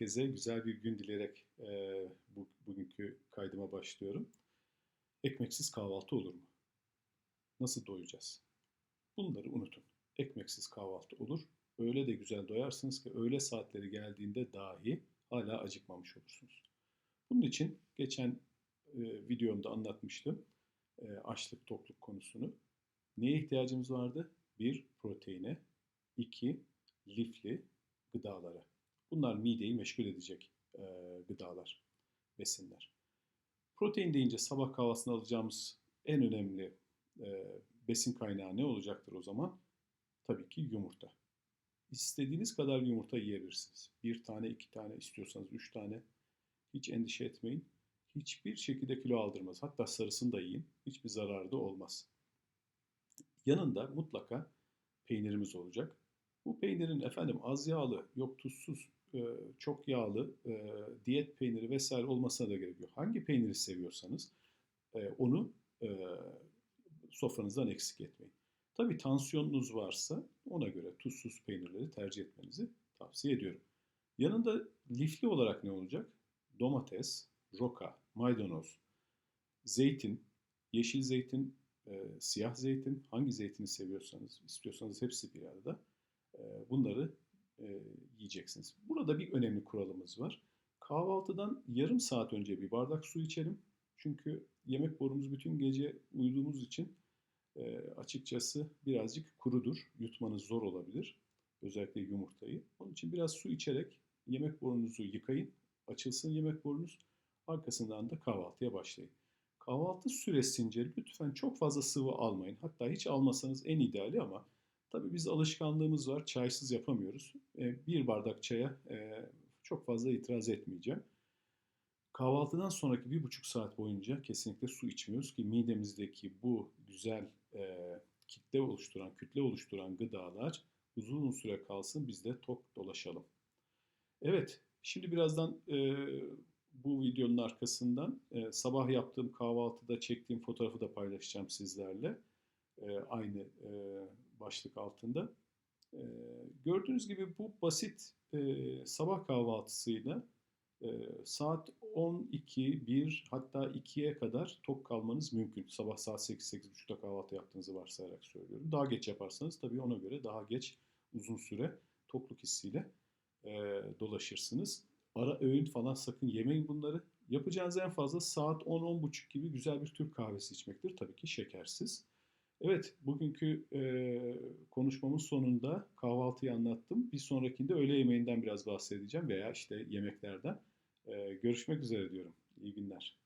Herkese güzel bir gün dileyerek e, bu, bugünkü kaydıma başlıyorum. Ekmeksiz kahvaltı olur mu? Nasıl doyacağız? Bunları unutun. Ekmeksiz kahvaltı olur. Öyle de güzel doyarsınız ki öğle saatleri geldiğinde dahi hala acıkmamış olursunuz. Bunun için geçen e, videomda anlatmıştım e, açlık tokluk konusunu. Neye ihtiyacımız vardı? Bir, proteine. iki lifli gıdalara. Bunlar mideyi meşgul edecek e, gıdalar, besinler. Protein deyince sabah kahvaltısında alacağımız en önemli e, besin kaynağı ne olacaktır o zaman? Tabii ki yumurta. İstediğiniz kadar yumurta yiyebilirsiniz. Bir tane, iki tane istiyorsanız üç tane. Hiç endişe etmeyin. Hiçbir şekilde kilo aldırmaz. Hatta sarısını da yiyin. Hiçbir zararı da olmaz. Yanında mutlaka peynirimiz olacak. Bu peynirin efendim az yağlı, yok tuzsuz, e, çok yağlı, e, diyet peyniri vesaire olmasına da gerek yok. Hangi peyniri seviyorsanız e, onu sofranızdan eksik etmeyin. Tabii tansiyonunuz varsa ona göre tuzsuz peynirleri tercih etmenizi tavsiye ediyorum. Yanında lifli olarak ne olacak? Domates, roka, maydanoz, zeytin, yeşil zeytin, siyah zeytin, hangi zeytini seviyorsanız, istiyorsanız hepsi bir arada. Bunları e, yiyeceksiniz. Burada bir önemli kuralımız var. Kahvaltıdan yarım saat önce bir bardak su içelim. Çünkü yemek borumuz bütün gece uyuduğumuz için e, açıkçası birazcık kurudur. Yutmanız zor olabilir. Özellikle yumurtayı. Onun için biraz su içerek yemek borunuzu yıkayın. Açılsın yemek borunuz. Arkasından da kahvaltıya başlayın. Kahvaltı süresince lütfen çok fazla sıvı almayın. Hatta hiç almasanız en ideali ama Biz alışkanlığımız var, çaysız yapamıyoruz. E, bir bardak çaya e, çok fazla itiraz etmeyeceğim. Kahvaltıdan sonraki bir buçuk saat boyunca kesinlikle su içmiyoruz ki midemizdeki bu güzel e, kitle oluşturan, kütle oluşturan gıdalar uzun süre kalsın biz de tok dolaşalım. Evet, şimdi birazdan bu videonun arkasından sabah yaptığım kahvaltıda çektiğim fotoğrafı da paylaşacağım sizlerle. Aynı e, başlık altında. E, gördüğünüz gibi bu basit e, sabah kahvaltısıyla e, saat 12, 1 hatta 2'ye kadar tok kalmanız mümkün. Sabah saat 8-8.30'da kahvaltı yaptığınızı varsayarak söylüyorum. Daha geç yaparsanız tabii ona göre daha geç uzun süre tokluk hissiyle e, dolaşırsınız. Ara öğün falan sakın yemeyin bunları. Yapacağınız en fazla saat 10-10.30 gibi güzel bir Türk kahvesi içmektir. Tabii ki şekersiz. Evet, bugünkü e, konuşmamın sonunda kahvaltıyı anlattım. Bir sonrakinde öğle yemeğinden biraz bahsedeceğim veya işte yemeklerden. E, görüşmek üzere diyorum. İyi günler.